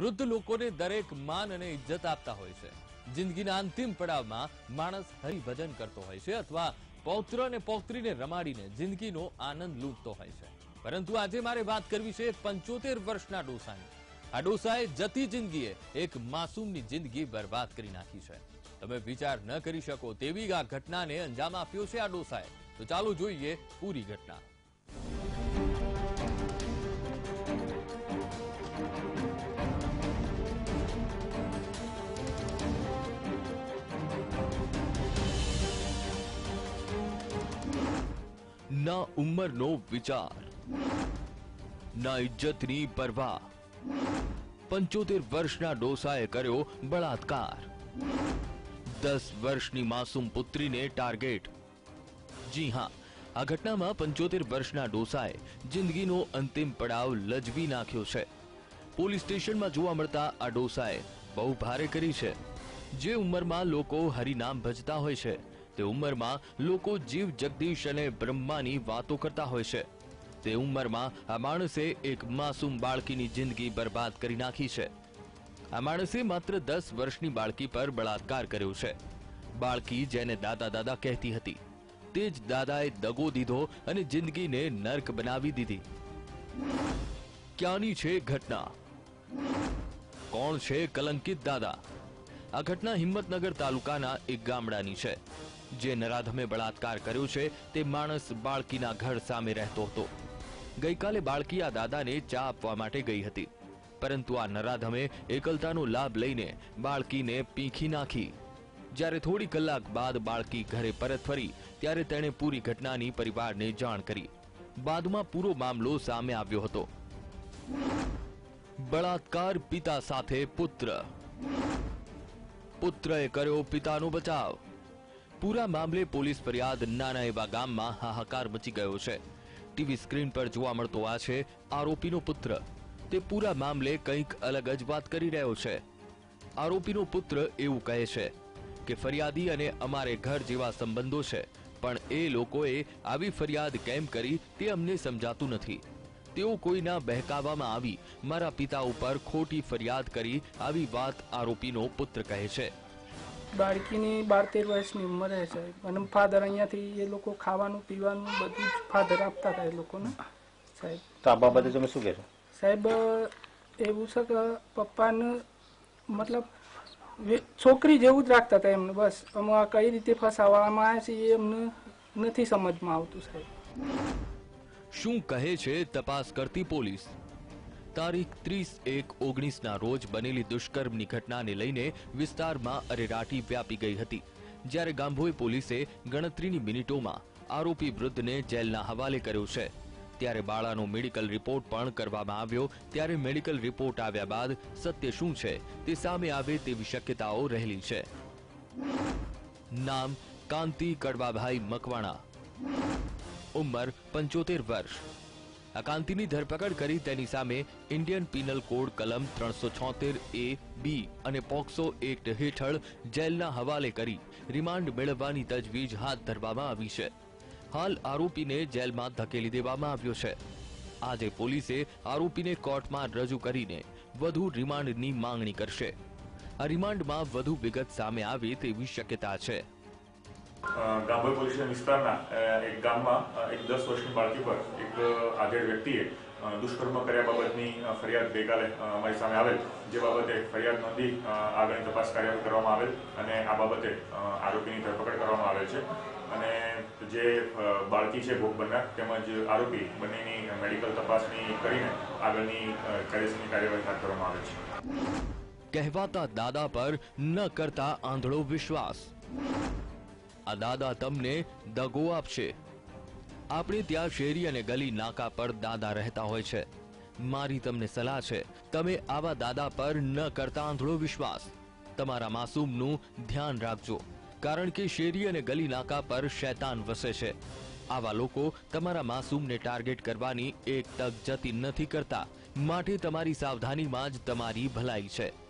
વૃદ્ધ લોકોને દરેક માન અને ઇજ્જત આપતા હોય છે. જિંદગીના અંતિમ પડાવમાં માણસ હરિભજન કરતો હોય છે અથવા પૌત્ર અને પૌત્રીને રમાડીને જિંદગીનો આનંદ લૂંટતો હોય છે. પરંતુ આજે મારે વાત કરવી છે પંચોતેર વર્ષના ડોસાની. આ ડોસાએ જતી જિંદગીએ એક માસૂમની જિંદગી બરબાદ કરી નાખી છે. તમે વિચાર ન કરી શકો તેવી આ ઘટનાને અંજામ આપ્યો છે આ ડોસાએ. તો ચાલો જોઈએ પૂરી ઘટના. ના ઉંમરનો વિચાર, ના ઇજ્જતની પરવા. પંચોતેર વર્ષના ડોસાએ કર્યો બળાત્કાર. દસ વર્ષની માસૂમ પુત્રીને ટાર્ગેટ. જી હા, આ ઘટનામાં પંચોતેર વર્ષના ડોસાએ જિંદગીનો અંતિમ પડાવ લજવી નાખ્યો છે. પોલીસ સ્ટેશનમાં જોવા મળતા આ ડોસાએ બહુ ભારે કરી છે. જે ઉંમરમાં લોકો હરિનામ ભજતા હોય છે. તે ઉંમરમાં લોકો જીવ જગદીશ અને બ્રહ્માની વાતો કરતા હોય છે. તે ઉંમરમાં આ માણસે એક માસૂમ બાળકીની જિંદગી બરબાદ કરી નાખી છે. આ માણસે માત્ર દસ વર્ષની બાળકી પર બળાત્કાર કર્યો છે. બાળકી જેને દાદા દાદા કહેતી હતી. તે જ દાદાએ દગો દીધો અને જિંદગીને નર્ક બનાવી દીધી. ક્યાંની છે ઘટના? કોણ છે કલંકિત દાદા? આ ઘટના હિંમતનગર તાલુકાના એક ગામડાની છે. જે નરાધમે બળાત્કાર કર્યો છે તે માણસ બાળકીના ઘર સામે રહેતો હતો. ગઈકાલે બાળકી આ દાદાને ચા આપવા માટે ગઈ હતી. પરંતુ આ નરાધમે એકલતાનો લાભ લઈને બાળકીને પીંખી નાખી. જ્યારે થોડી કલાક બાદ બાળકી ઘરે પરત ફરી, ત્યારે તેણે પૂરી ઘટનાની પરિવારને જાણ કરી. બાદમાં પૂરો મામલો સામે આવ્યો હતો. બળાત્કાર પિતા સાથે પુત્ર. પુત્રએ કર્યો પિતાનો બચાવ. પૂરા મામલે પોલીસ ફરિયાદ નાના એવા ગામમાં હાહાકાર મચી ગયો છે. ટીવી સ્ક્રીન પર જોવા મળતો આ છે આરોપીનો પુત્ર. તે પૂરા મામલે કંઈક અલગ જ વાત કરી રહ્યો છે. આરોપીનો પુત્ર એવું કહે છે કે ફરિયાદી અને અમારે ઘર જેવા સંબંધો છે, પણ એ લોકોએ આવી ફરિયાદ કેમ કરી તે અમને સમજાતું નથી. તેઓ કોઈના બહેકાવામાં આવી મારા પિતા ઉપર ખોટી ફરિયાદ કરી આવી વાત આરોપીનો પુત્ર કહે છે. બાળકીની બાર તેર વર્ષની ઉંમરે છે. અને ફાધર અહીંયાથી એ લોકો ખાવાનું પીવાનું બધું જ ફાધર આપતા હતા એ લોકોને. સાહેબ. તો આ બાબતે તમે શું કહેશો? સાહેબ એવું છે કે પપ્પાને મતલબ છોકરી જેવું જ રાખતા હતા એમને બસ. અમે આ કઈ રીતે ફસાવવામાં આવ્યા છે એ એમને નથી સમજમાં આવતું સાહેબ. શું કહે છે તપાસ કરતી પોલીસ? તારીખ ત્રીસ એક ઓગણીસના રોજ બનેલી દુષ્કર્મની ઘટનાને લઈને વિસ્તારમાં અરેરાટી વ્યાપી ગઈ હતી. જ્યારે ગાંભોઈ પોલીસે ગણતરીની મિનિટોમાં આરોપી વૃદ્ધને જેલના હવાલે કર્યો છે. ત્યારે બાળાનો મેડિકલ રિપોર્ટ પણ કરવામાં આવ્યો. ત્યારે મેડિકલ રિપોર્ટ આવ્યા બાદ સત્ય શું છે તે સામે આવે તેવી શક્યતાઓ રહેલી છે. નામ કાંતિ કડવાભાઈ મકવાણા. ઉંમર પંચોતેર વર્ષ. આ કાંતિની ધરપકડ કરી તેની સામે ઇન્ડિયન પિનલ કોડ કલમ ત્રણસો છોતેર એ, બી અને પોક્સો એક્ટ હેઠળ જેલના હવાલે કરી રિમાન્ડ મેળવવાની તજવીજ હાથ ધરવામાં આવી છે. હાલ આરોપીને જેલમાં ધકેલી દેવામાં આવ્યો છે. આજે પોલીસે આરોપીને કોર્ટમાં રજૂ કરીને વધુ રિમાન્ડની માંગણી કરશે. આ રિમાન્ડમાં વધુ વિગત સામે આવે તેવી શક્યતા છે. ગાંભોઈ પોલીસ વિસ્તારના એક ગામમાં એક દસ વર્ષની બાળકી પર એક આધેડ વ્યક્તિએ દુષ્કર્મ કર્યા બાબતની ફરિયાદ ગઈકાલે અમારી સામે આવેલ, જે બાબતે ફરિયાદ નોંધી આગળની તપાસ કાર્યવાહી કરવામાં આવેલ અને આ બાબતે આરોપીની ધરપકડ કરવામાં આવેલ છે. અને જે બાળકી છે, ભોગ બનનાર, તેમજ આરોપી બંનેની મેડિકલ તપાસની કરીને આગળની કાયદેસરની કાર્યવાહી હાથ ધરવામાં આવે છે. કહેવાતા દાદા પર ન કરતા આંધળો વિશ્વાસ. આ દાદા તમને દગો આપશે. આપણે ત્યાં શેરી અને ગલી નાકા પર દાદા રહેતા હોય છે. મારી તમને સલાહ છે, તમે આવા દાદા પર ન કરતા આંધળો વિશ્વાસ. તમારા માસૂમનું ધ્યાન રાખજો, કારણ કે શેરી અને ગલી નાકા પર શૈતાન વસે છે. આવા લોકો તમારા માસૂમને ટાર્ગેટ કરવાની એક તક જતી નથી કરતા. માટે તમારી સાવધાનીમાં જ તમારી ભલાઈ છે.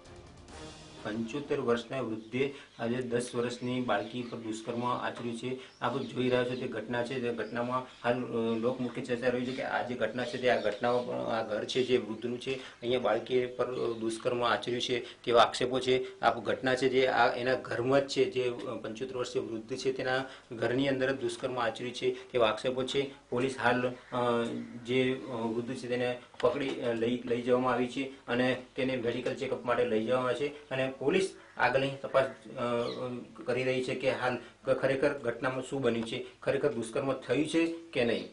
પંચોતેર વર્ષના વૃદ્ધે આજે દસ વર્ષની બાળકી પર દુષ્કર્મ આચર્યું છે. આપ જોઈ રહ્યા છો તે ઘટના છે. તે ઘટનામાં હાલ લોક લોકમુખ્ય ચર્ચા રહી છે કે આ જે ઘટના છે તે આ ઘટનામાં આ ઘર છે જે વૃદ્ધનું છે, અહીંયા બાળકી પર દુષ્કર્મ આચર્યું છે તેવા આક્ષેપો છે. આ ઘટના છે જે આ, એના ઘરમાં જ છે જે પંચોતેર વર્ષીય વૃદ્ધ છે તેના ઘરની અંદર જ દુષ્કર્મ આચર્યું છે તેવા આક્ષેપો છે. પોલીસ હાલ જે વૃદ્ધ છે તેને પકડી લઈ લઈ જવામાં આવી છે અને તેને મેડિકલ ચેકઅપ માટે લઈ જવામાં આવે છે અને પોલીસ આગળની તપાસ કરી રહી છે કે હાલ ખરેખર ઘટનામાં શું બન્યું છે, ખરેખર દુષ્કર્મ થયું છે કે નહીં?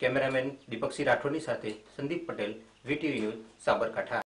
કેમેરામેન દીપકસિંહ રાઠોડની સાથે સંદીપ પટેલ, વીટીવી ન્યૂઝ સાબરકાંઠા.